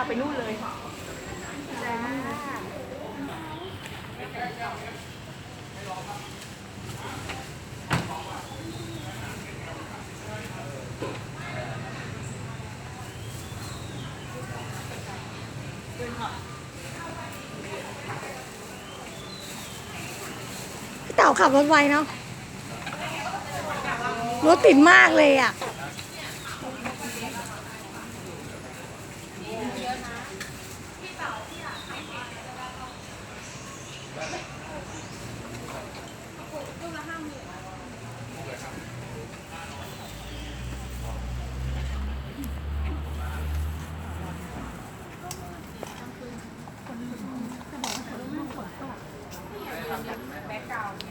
าไปนู่นเลยจ้าพี่เต่าขับรถไวเนาะรถติดมากเลยอะ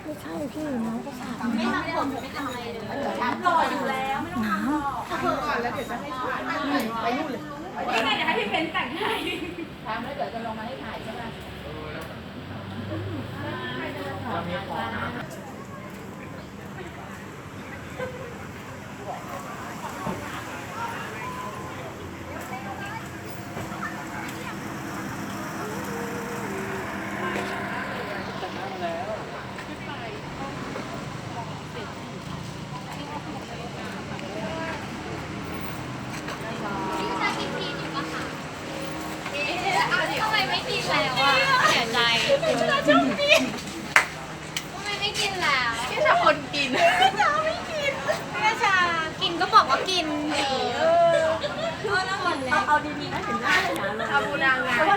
ไม่ใช่พี่น้องก็สาดไม่ทำผมไม่ทำอะไรเลยรออยู่แล้วไม่ต้องทำหรอกถ้าเพิ่งก่อนแล้วเดี๋ยวจะให้ถ่ายไปนู่นเลยนี่ไงเดี๋ยวให้พี่เบนแต่งให้ ทำแล้วเดี๋ยวจะลงมาให้ถ่ายใช่ไหมทำไมไม่กิน แล้วอะเสียใจทำไมไม่กินแล้วพี่ชาคนกินแม่ชากินก็บอกว่ากินเออเอาเอาดีๆนะเห็นหน้าเลยนะเอาบูนางงาม